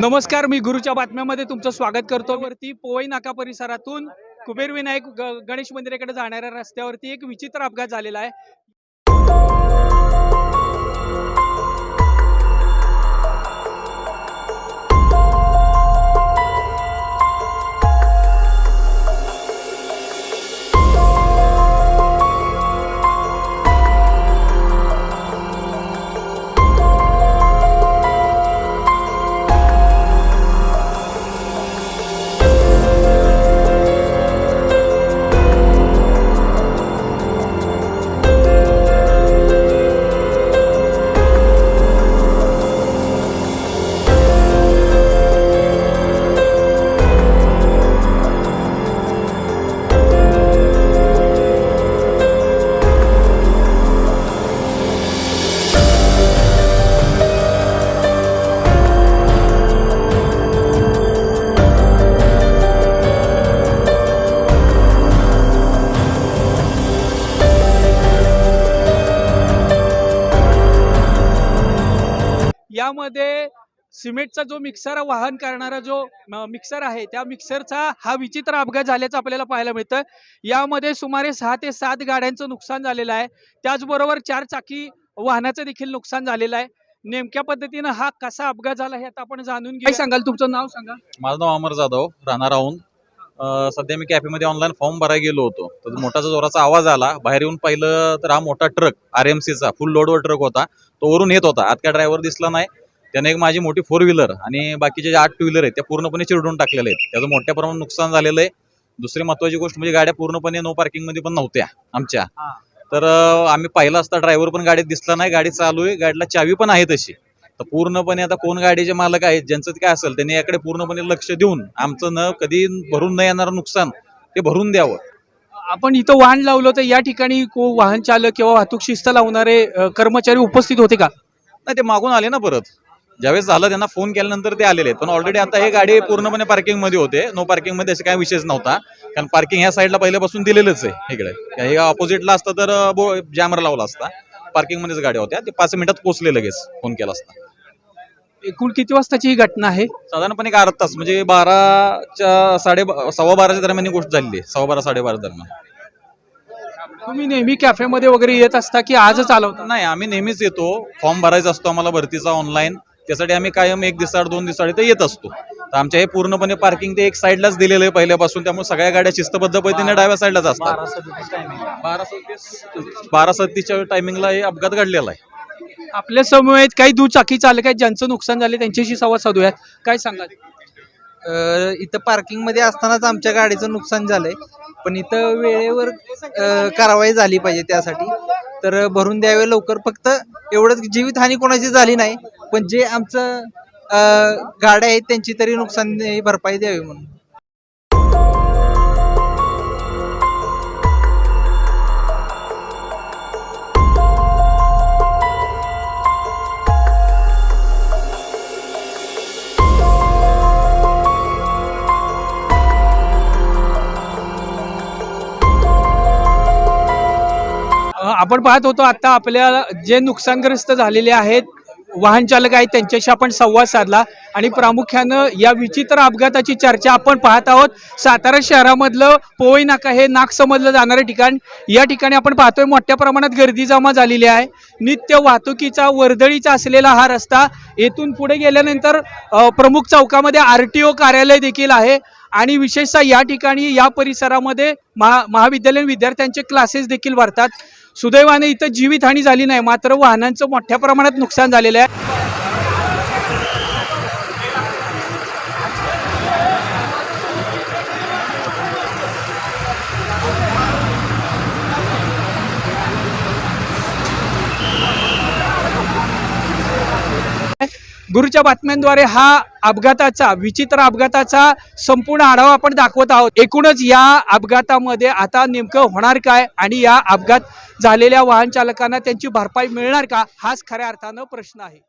नमस्कार मी गुरुच्या बातम्यामध्ये तुमचं स्वागत करतो. वरती पोवई नाका परिसरातून कुबेर विनायक गणेश मंदिराकडे जाणाऱ्या रस्त्यावरती एक विचित्र अपघात झालेला आहे. यामध्ये सिमेंटचा जो मिक्सर वाहन करणारा जो मिक्सर आहे त्या मिक्सरचा हा विचित्र अपघात झाल्याचं आपल्याला पाहायला मिळतं. यामध्ये सुमारे सहा ते सात गाड्यांचं नुकसान झालेलं आहे. त्याचबरोबर चार चाकी वाहनाचं देखील नुकसान झालेलं आहे. नेमक्या पद्धतीनं हा कसा अपघात झाला हे आता आपण जाणून घेऊ काय सांगाल? तुमचं नाव सांगा. माझं नाव अमर जाधव राहणार राहून अं, सध्या मी कॅफेमध्ये ऑनलाईन फॉर्म भरायला गेलो होतो. तर मोठाचा जोराचा आवाज आला. बाहेर येऊन पाहिलं तर हा मोठा ट्रक आर एम सीचा फुल लोडवर ट्रक होता. तो वरून येत होता. आत काय ड्रायव्हर दिसला नाही. त्याने एक माझी मोठी फोर व्हीलर आणि बाकीचे जे आठ टू व्हीलर आहेत त्या पूर्णपणे चिरडून टाकलेले आहेत. त्याचं मोठ्या प्रमाणात नुकसान झालेलं आहे. दुसरी महत्वाची गोष्ट म्हणजे गाड्या पूर्णपणे नो पार्किंगमध्ये पण नव्हत्या आमच्या. तर आम्ही पाहिलं असता ड्रायव्हर पण गाडीत दिसला नाही. गाडी चालू आहे. गाडीला चावी पण आहे तशी. तर पूर्णपणे आता कोण गाडीचे मालक आहेत ज्यांचं काय असेल त्यांनी याकडे पूर्णपणे लक्ष देऊन आमचं न कधी भरून न येणारं नुकसान ते भरून द्यावं. आपण इथं वाहन लावलं तर या ठिकाणी को वाहन चालक किंवा वाहतूक शिस्त लावणारे कर्मचारी उपस्थित होते का? नाही ते मागून आले ना परत. ज्यावेळेस झालं त्यांना फोन केल्यानंतर ते आलेले. आहेत पण ऑलरेडी आता हे गाडी पूर्णपणे पार्किंगमध्ये होते. नो पार्किंगमध्ये असे काय विषयच नव्हता. कारण पार्किंग ह्या साईडला पहिल्यापासून दिलेलंच आहे इकडे. हे ऑपोजिटला असतं तर जॅमर लावला असता. पार्किंग मध्येच गाड्या होत्या. ते पाच मिनिटात पोहोचले लगेच. फोन केला असता. एकूण किती वाजताची ही घटना आहे? साधारणपणे एक अर्धा तास म्हणजे बाराच्या साडे सव्वा बाराच्या दरम्यान ही गोष्ट झालेली आहे. सव्वा बारा साडेबारा दरम्यान. तुम्ही नेहमी कॅफेमध्ये वगैरे येत असता की आजच चालवता नाही आम्ही नेहमीच येतो. फॉर्म भरायचा असतो आम्हाला भरतीचा ऑनलाईन. त्यासाठी आम्ही कायम एक दिवसाआड दोन दिवसाआड इथे येत असतो. तर आमच्या हे पूर्णपणे पार्किंग ते एक साईडलाच दिलेलं आहे पहिल्यापासून. त्यामुळे सगळ्या गाड्या शिस्तबद्ध पद्धतीने डाव्या साईडलाच असतात. बारा सत्तीस बारा सत्तीसच्या टायमिंगला हे अपघात घडलेला आहे. आपल्या समवेत काही दुचाकी चालक आहेत ज्यांचं नुकसान झाले त्यांच्याशी संवाद साधूयात. काय सांगाल? अ, इथं पार्किंगमध्ये असतानाच आमच्या गाडीचं नुकसान झालंय. पण इथं वेळेवर अ, कारवाई झाली पाहिजे त्यासाठी. तर भरून द्यावे लवकर. फक्त एवढंच जीवितहानी कोणाची झाली नाही पण जे आमचं अ, गाड्या आहेत त्यांची तरी नुकसान भरपाई द्यावी म्हणून. आपण पाहत होतो आता आपल्या जे नुकसानग्रस्त झालेले आहेत वाहन चालक आहेत त्यांच्याशी आपण संवाद साधला. आणि प्रामुख्यानं या विचित्र अपघाताची चर्चा आपण पाहत आहोत. सातारा शहरामधलं पोवई नाका हे नाक समजलं जाणारं ठिकाण. या ठिकाणी आपण पाहतोय मोठ्या प्रमाणात गर्दी जमा झालेली आहे. नित्य वाहतुकीचा वर्दळीचा असलेला हा रस्ता येथून पुढे गेल्यानंतर प्रमुख चौकामध्ये आर टी ओ कार्यालय देखील आहे. आणि विशेषतः या ठिकाणी या परिसरामध्ये महा महाविद्यालयीन विद्यार्थ्यांचे क्लासेस देखील भरतात. सुदैवाने इथं जीवितहानी झाली नाही. मात्र वाहनांचं मोठ्या प्रमाणात नुकसान झालेलं आहे. गुरुच्या बातम्यांद्वारे हा अपघाताचा विचित्र अपघाताचा संपूर्ण आढावा आपण दाखवत आहोत. एकूणच या अपघातामध्ये आता नेमकं होणार काय आणि या अपघात झालेल्या वाहन चालकांना त्यांची भरपाई मिळणार का? हाच खऱ्या अर्थानं प्रश्न आहे.